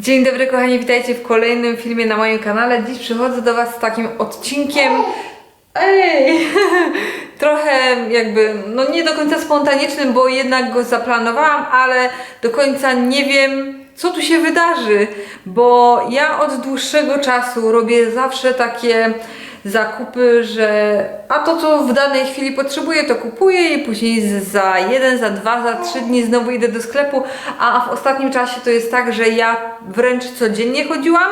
Dzień dobry kochani, witajcie w kolejnym filmie na moim kanale. Dziś przychodzę do Was z takim odcinkiem. Ej! Trochę jakby, no nie do końca spontanicznym, bo jednak go zaplanowałam, ale do końca nie wiem, co tu się wydarzy, bo ja od dłuższego czasu robię zawsze takie zakupy, że a to co w danej chwili potrzebuję, to kupuję i później za jeden, za dwa, za trzy dni znowu idę do sklepu, a w ostatnim czasie to jest tak, że ja wręcz codziennie chodziłam.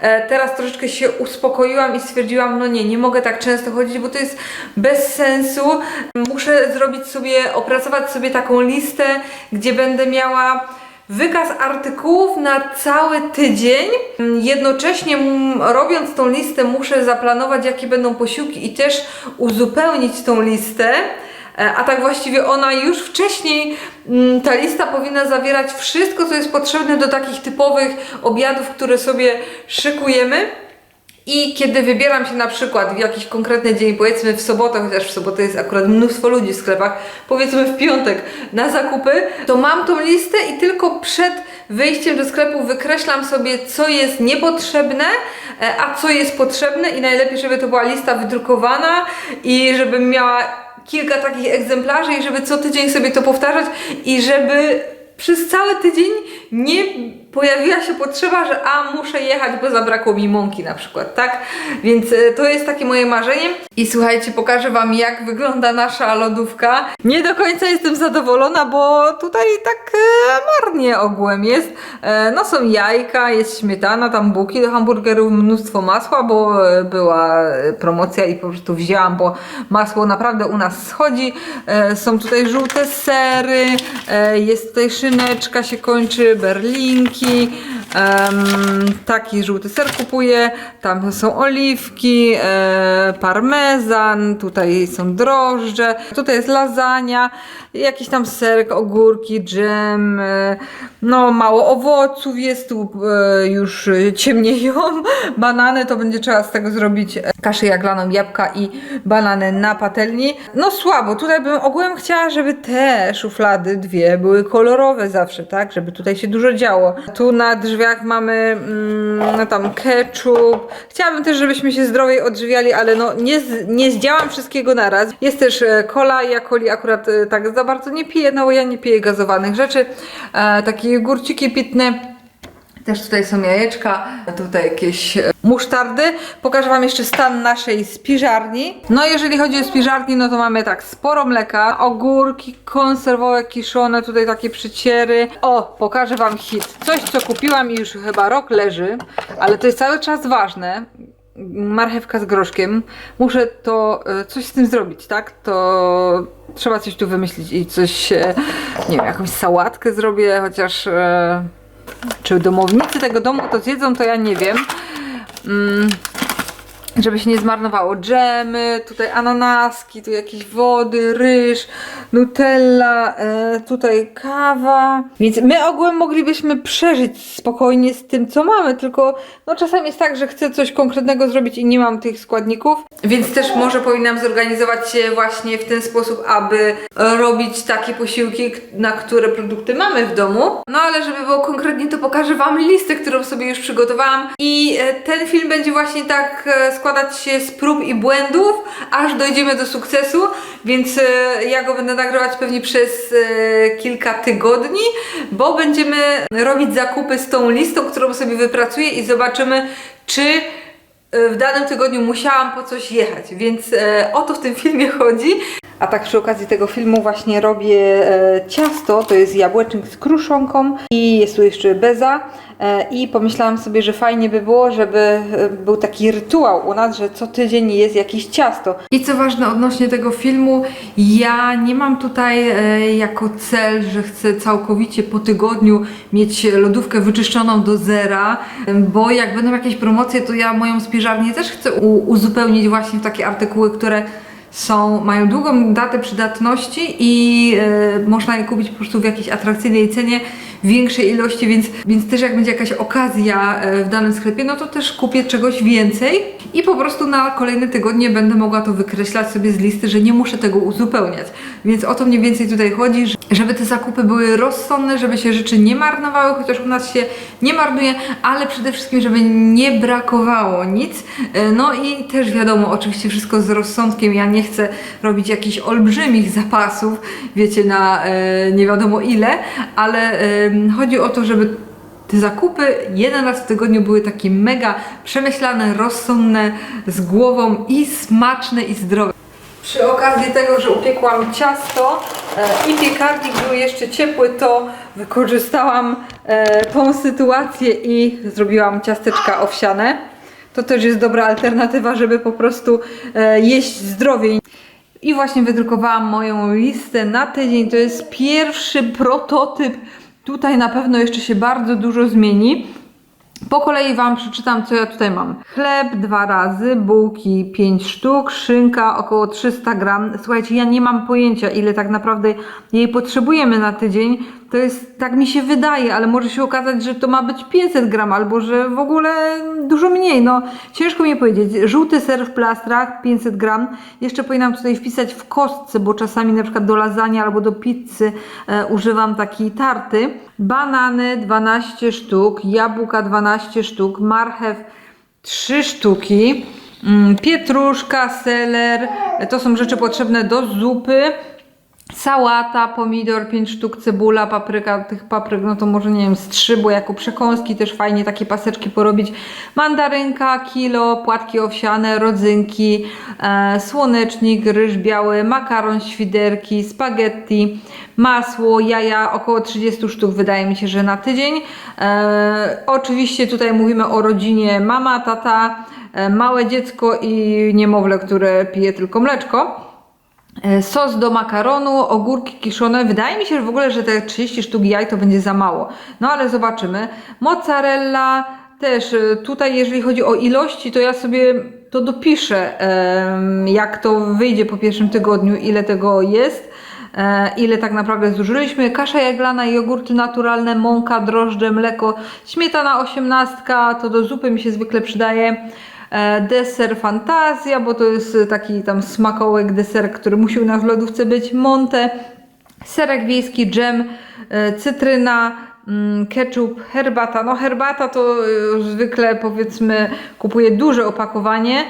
E, teraz troszeczkę się uspokoiłam i stwierdziłam, no nie, nie mogę tak często chodzić, bo to jest bez sensu. Muszę zrobić sobie, opracować sobie taką listę, gdzie będę miała wykaz artykułów na cały tydzień. Jednocześnie mm, robiąc tą listę muszę zaplanować jakie będą posiłki i też uzupełnić tą listę. E, A tak właściwie ona już wcześniej, mm, ta lista powinna zawierać wszystko, co jest potrzebne do takich typowych obiadów, które sobie szykujemy. I kiedy wybieram się na przykład w jakiś konkretny dzień, powiedzmy w sobotę, chociaż w sobotę jest akurat mnóstwo ludzi w sklepach, powiedzmy w piątek na zakupy, to mam tą listę i tylko przed wyjściem do sklepu wykreślam sobie, co jest niepotrzebne, e, a co jest potrzebne i najlepiej, żeby to była lista wydrukowana i żebym miała kilka takich egzemplarzy i żeby co tydzień sobie to powtarzać i żeby przez cały tydzień nie pojawiła się potrzeba, że a muszę jechać, bo zabrakło mi mąki na przykład, tak? Więc e, to jest takie moje marzenie. I słuchajcie, pokażę Wam jak wygląda nasza lodówka. Nie do końca jestem zadowolona, bo tutaj tak e, marnie ogółem jest. E, no są jajka, jest śmietana, tam bułki do hamburgerów, mnóstwo masła, bo e, była e, promocja i po prostu wzięłam, bo masło naprawdę u nas schodzi. E, są tutaj żółte sery, e, jest tutaj szyneczka się kończy, berlinki. Taki żółty ser kupuję, tam są oliwki, e, parmezan, tutaj są drożdże, tutaj jest lasagna, jakiś tam serek, ogórki, dżem, e, no mało owoców jest tu e, już ciemnieją, banany to będzie trzeba z tego zrobić e, kaszę jaglaną, jabłka i banany na patelni. No słabo, tutaj bym ogółem chciała, żeby te szuflady dwie były kolorowe zawsze, tak, żeby tutaj się dużo działo. Tu na drzwiach mamy mm, no tam ketchup. Chciałabym też, żebyśmy się zdrowiej odżywiali, ale no nie, nie zdziałam wszystkiego naraz. Jest też cola, ja coli akurat tak za bardzo nie piję, no bo ja nie piję gazowanych rzeczy. E, takie jogurciki pitne. Też tutaj są jajeczka, tutaj jakieś e, musztardy. Pokażę Wam jeszcze stan naszej spiżarni. No jeżeli chodzi o spiżarni, no to mamy tak sporo mleka, ogórki konserwowe, kiszone, tutaj takie przyciery. O, pokażę Wam hit. Coś, co kupiłam i już chyba rok leży, ale to jest cały czas ważne. Marchewka z groszkiem. Muszę to, e, coś z tym zrobić, tak? To trzeba coś tu wymyślić i coś, e, nie wiem, jakąś sałatkę zrobię, chociaż... E, czy domownicy tego domu to zjedzą, to ja nie wiem. Żeby się nie zmarnowało. Dżemy, tutaj ananaski, tu jakieś wody, ryż, nutella, e, tutaj kawa. Więc my ogółem moglibyśmy przeżyć spokojnie z tym, co mamy, tylko no czasami jest tak, że chcę coś konkretnego zrobić i nie mam tych składników. Więc też może powinnam zorganizować się właśnie w ten sposób, aby robić takie posiłki, na które produkty mamy w domu. No ale żeby było konkretnie, to pokażę Wam listę, którą sobie już przygotowałam. I e, ten film będzie właśnie tak e, składać się z prób i błędów, aż dojdziemy do sukcesu. Więc e, ja go będę nagrywać pewnie przez e, kilka tygodni, bo będziemy robić zakupy z tą listą, którą sobie wypracuję i zobaczymy, czy e, w danym tygodniu musiałam po coś jechać, więc o to w tym filmie chodzi. A tak przy okazji tego filmu właśnie robię ciasto, to jest jabłecznik z kruszonką i jest tu jeszcze beza i pomyślałam sobie, że fajnie by było, żeby e, był taki rytuał u nas, że co tydzień jest jakieś ciasto. I co ważne odnośnie tego filmu, ja nie mam tutaj e, jako cel, że chcę całkowicie po tygodniu mieć lodówkę wyczyszczoną do zera, bo jak będą jakieś promocje, to ja moją spiżarnię też chcę uzupełnić właśnie w takie artykuły, które są, mają długą datę przydatności i e, można je kupić po prostu w jakiejś atrakcyjnej cenie, większej ilości, więc, więc też jak będzie jakaś okazja e, w danym sklepie, no to też kupię czegoś więcej i po prostu na kolejne tygodnie będę mogła to wykreślać sobie z listy, że nie muszę tego uzupełniać. Więc o to mniej więcej tutaj chodzi, że- żeby te zakupy były rozsądne, żeby się rzeczy nie marnowały, chociaż u nas się nie marnuje, ale przede wszystkim, żeby nie brakowało nic. E, No i też wiadomo, oczywiście wszystko z rozsądkiem. Ja nie chcę robić jakichś olbrzymich zapasów, wiecie, na e, nie wiadomo ile, ale chodzi o to, żeby te zakupy jeden raz w tygodniu były takie mega przemyślane, rozsądne, z głową i smaczne i zdrowe. Przy okazji tego, że upiekłam ciasto e, i piekarnik był jeszcze ciepły, to wykorzystałam e, tą sytuację i zrobiłam ciasteczka owsiane. To też jest dobra alternatywa, żeby po prostu e, jeść zdrowiej. I właśnie wydrukowałam moją listę na tydzień. To jest pierwszy prototyp. Tutaj na pewno jeszcze się bardzo dużo zmieni. Po kolei Wam przeczytam, co ja tutaj mam. Chleb dwa razy, bułki 5 sztuk, szynka około 300 gram. Słuchajcie, ja nie mam pojęcia, ile tak naprawdę jej potrzebujemy na tydzień. To jest, tak mi się wydaje, ale może się okazać, że to ma być 500 gram, albo że w ogóle dużo mniej. No, ciężko mi powiedzieć. Żółty ser w plastrach 500 gram. Jeszcze powinnam tutaj wpisać w kostce, bo czasami na przykład do lasagne albo do pizzy e, używam takiej tarty. Banany 12 sztuk, jabłka 12 sztuk, marchew 3 sztuki, mm, pietruszka, seler, to są rzeczy potrzebne do zupy. Sałata, pomidor, 5 sztuk, cebula, papryka, tych papryk, no to może nie wiem, z 3, bo jako przekąski też fajnie takie paseczki porobić. Mandarynka, kilo, płatki owsiane, rodzynki, e, słonecznik, ryż biały, makaron, świderki, spaghetti, masło, jaja, około 30 sztuk wydaje mi się, że na tydzień. E, oczywiście tutaj mówimy o rodzinie mama, tata, e, małe dziecko i niemowlę, które pije tylko mleczko. E, Sos do makaronu, ogórki kiszone. Wydaje mi się że w ogóle, że te 30 sztuk jaj to będzie za mało. No ale zobaczymy. Mozzarella też e, tutaj, jeżeli chodzi o ilości, to ja sobie to dopiszę, jak to wyjdzie po pierwszym tygodniu, ile tego jest. e, Ile tak naprawdę zużyliśmy? Kasza jaglana, jogurty naturalne, mąka, drożdże, mleko, śmietana 18, to do zupy mi się zwykle przydaje. E, Deser Fantazja, bo to jest taki tam smakołek, deser, który musi u nas w lodówce być. Monte, serek wiejski, dżem, e, cytryna, mm, ketchup, herbata. No herbata to e, zwykle powiedzmy kupuję duże opakowanie,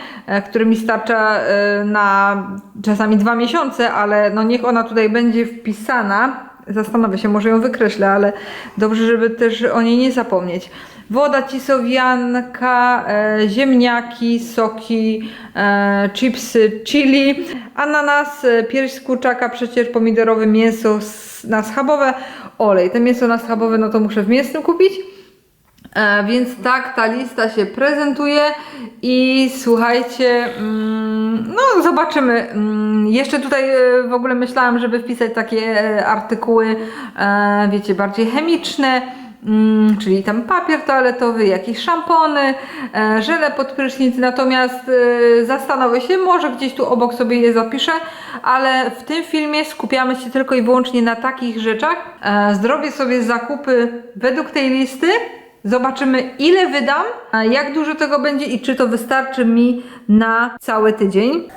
które mi starcza na czasami dwa miesiące, ale no niech ona tutaj będzie wpisana. Zastanowię się, może ją wykreślę, ale dobrze, żeby też o niej nie zapomnieć. Woda cisowianka, e, ziemniaki, soki, e, chipsy, chili, ananas, e, pierś z kurczaka, przecier pomidorowy, mięso na schabowe, olej. Te mięso na schabowe no to muszę w mięsnym kupić. E, więc tak ta lista się prezentuje i słuchajcie, mm, no zobaczymy. Mm, jeszcze tutaj e, w ogóle myślałam, żeby wpisać takie e, artykuły, wiecie, bardziej chemiczne. Mm, czyli tam papier toaletowy, jakieś szampony, e, żele pod prysznic, natomiast e, zastanowię się, może gdzieś tu obok sobie je zapiszę, ale w tym filmie skupiamy się tylko i wyłącznie na takich rzeczach. E, zrobię sobie zakupy według tej listy, Zobaczymy, ile wydam, jak dużo tego będzie i czy to wystarczy mi na cały tydzień.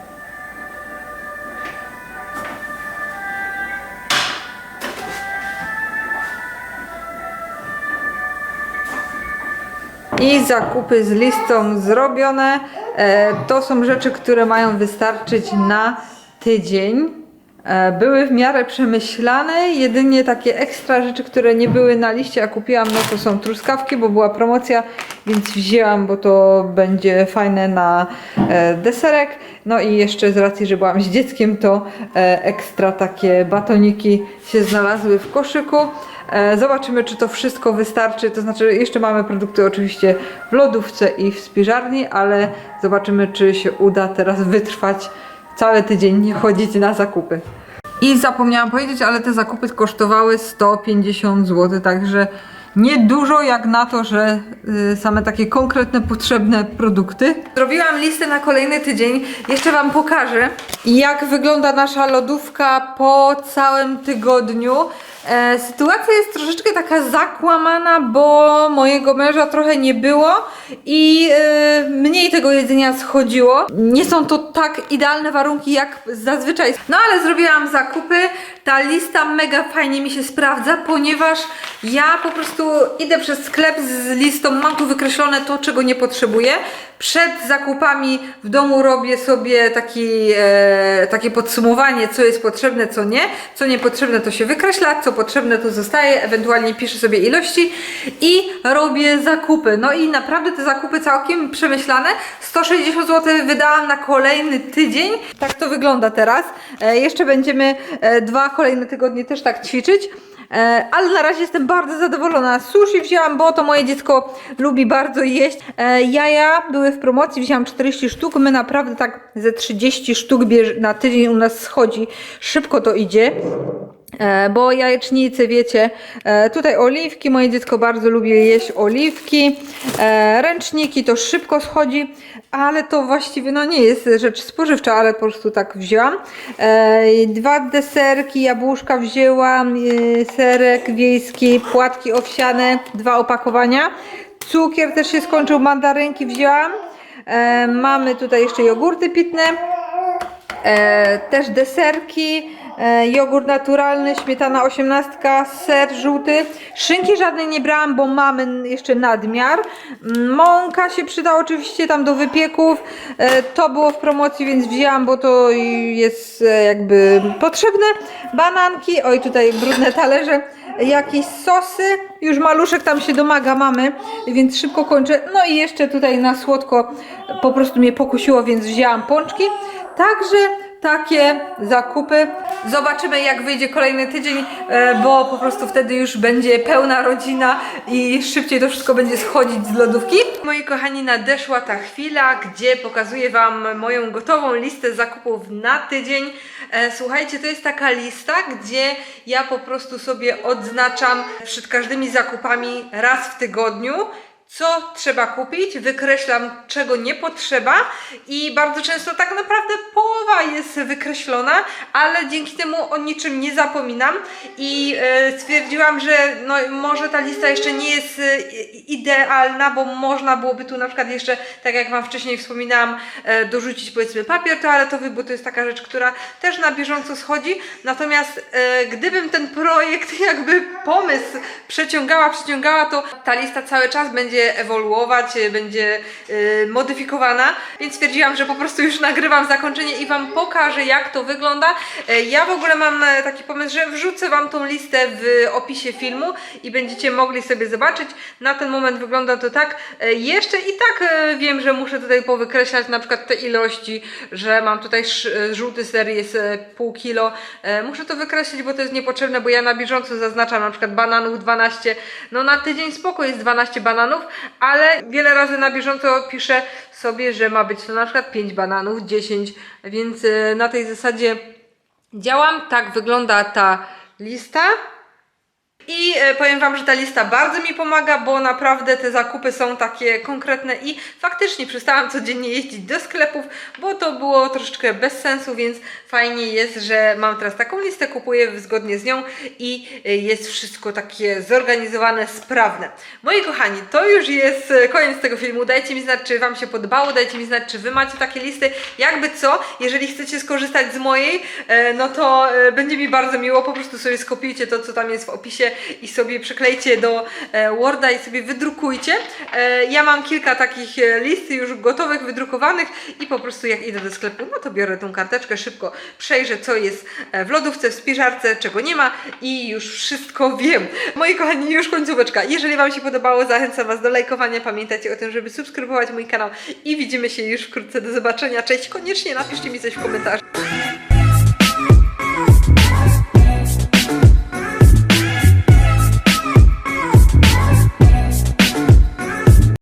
I zakupy z listą zrobione. E, to są rzeczy, które mają wystarczyć na tydzień. E, były w miarę przemyślane, jedynie takie ekstra rzeczy, które nie były na liście, a kupiłam, no to są truskawki, bo była promocja, więc wzięłam, bo to będzie fajne na e, deserek. No i jeszcze z racji, że byłam z dzieckiem, to e, ekstra takie batoniki się znalazły w koszyku. Zobaczymy, czy to wszystko wystarczy. To znaczy, jeszcze mamy produkty oczywiście w lodówce i w spiżarni, ale zobaczymy, czy się uda teraz wytrwać cały tydzień, nie chodzić na zakupy. I zapomniałam powiedzieć, ale te zakupy kosztowały 150 zł, także niedużo jak na to, że y, same takie konkretne, potrzebne produkty. Zrobiłam listę na kolejny tydzień. Jeszcze Wam pokażę, jak wygląda nasza lodówka po całym tygodniu. E, sytuacja jest troszeczkę taka zakłamana, bo mojego męża trochę nie było i e, mniej tego jedzenia schodziło. Nie są to tak idealne warunki jak zazwyczaj. No ale zrobiłam zakupy. Ta lista mega fajnie mi się sprawdza, ponieważ ja po prostu idę przez sklep z listą, mam tu wykreślone to, czego nie potrzebuję. Przed zakupami w domu robię sobie taki, e, takie podsumowanie, co jest potrzebne, co nie. Co niepotrzebne to się wykreśla, co potrzebne to zostaje, ewentualnie piszę sobie ilości i robię zakupy. No i naprawdę te zakupy całkiem przemyślane. 160 zł wydałam na kolejny tydzień. Tak to wygląda teraz. E, jeszcze będziemy e, dwa kolejne tygodnie też tak ćwiczyć. E, ale na razie jestem bardzo zadowolona. Sushi wzięłam, bo to moje dziecko lubi bardzo jeść. Jaja były w promocji, wzięłam 40 sztuk. My naprawdę tak ze 30 sztuk na tydzień u nas schodzi. Szybko to idzie. E, bo jajecznicy, wiecie, e, tutaj oliwki, moje dziecko bardzo lubi jeść oliwki, e, ręczniki to szybko schodzi, ale to właściwie no nie jest rzecz spożywcza, ale po prostu tak wzięłam. Dwa deserki, jabłuszka wzięłam, serek wiejski, płatki owsiane, dwa opakowania. Cukier też się skończył, mandarynki wzięłam. Mamy tutaj jeszcze jogurty pitne. Też deserki, jogurt naturalny, śmietana 18, ser żółty. Szynki żadnej nie brałam, bo mamy jeszcze nadmiar. Mm, Mąka się przyda oczywiście tam do wypieków. E, to było w promocji, więc wzięłam, bo to jest e, jakby potrzebne. Bananki, oj tutaj brudne talerze. Jakieś sosy, już maluszek tam się domaga mamy, więc szybko kończę. No i jeszcze tutaj na słodko po prostu mnie pokusiło, więc wzięłam pączki. Także takie zakupy. Zobaczymy jak wyjdzie kolejny tydzień, e, bo po prostu wtedy już będzie pełna rodzina i szybciej to wszystko będzie schodzić z lodówki. Moi kochani, nadeszła ta chwila, gdzie pokazuję Wam moją gotową listę zakupów na tydzień. E, Słuchajcie, to jest taka lista, gdzie ja po prostu sobie odznaczam przed każdymi zakupami raz w tygodniu co trzeba kupić, wykreślam czego nie potrzeba i bardzo często tak naprawdę połowa jest wykreślona, ale dzięki temu o niczym nie zapominam i e, stwierdziłam, że no, może ta lista jeszcze nie jest e, idealna, bo można byłoby tu na przykład jeszcze, tak jak Wam wcześniej wspominałam, e, dorzucić powiedzmy papier toaletowy, bo to jest taka rzecz, która też na bieżąco schodzi, natomiast gdybym ten projekt jakby pomysł przeciągała, przeciągała, to ta lista cały czas będzie ewoluować, e, będzie e, modyfikowana, więc stwierdziłam, że po prostu już nagrywam zakończenie i Wam pokażę, jak to wygląda. E, Ja w ogóle mam e, taki pomysł, że wrzucę Wam tą listę w opisie filmu i będziecie mogli sobie zobaczyć. Na ten moment wygląda to tak. E, Jeszcze i tak wiem, że muszę tutaj powykreślać na przykład te ilości, że mam tutaj żółty ser jest pół kilo. Muszę to wykreślić, bo to jest niepotrzebne, bo ja na bieżąco zaznaczam na przykład bananów 12. No na tydzień spoko jest 12 bananów, ale wiele razy na bieżąco piszę sobie, że ma być to na przykład 5 bananów, 10, więc e, na tej zasadzie działam. Tak wygląda ta lista. I e, powiem Wam, że ta lista bardzo mi pomaga, bo naprawdę te zakupy są takie konkretne i faktycznie przestałam codziennie jeździć do sklepów, bo to było troszeczkę bez sensu, więc fajnie jest, że mam teraz taką listę, kupuję zgodnie z nią i e, jest wszystko takie zorganizowane, sprawne. Moi kochani, to już jest e, koniec tego filmu. Dajcie mi znać, czy Wam się podobało, dajcie mi znać, czy Wy macie takie listy. Jakby co, jeżeli chcecie skorzystać z mojej, no to będzie mi bardzo miło, po prostu sobie skopiujcie to, co tam jest w opisie i sobie przyklejcie do e, Worda i sobie wydrukujcie. E, ja mam kilka takich e, list już gotowych, wydrukowanych i po prostu jak idę do sklepu, no to biorę tą karteczkę, szybko przejrzę, co jest w lodówce, w spiżarce, czego nie ma i już wszystko wiem. Moi kochani, już końcóweczka. Jeżeli Wam się podobało, zachęcam Was do lajkowania. Pamiętajcie o tym, żeby subskrybować mój kanał i widzimy się już wkrótce. Do zobaczenia. Cześć, koniecznie napiszcie mi coś w komentarzu.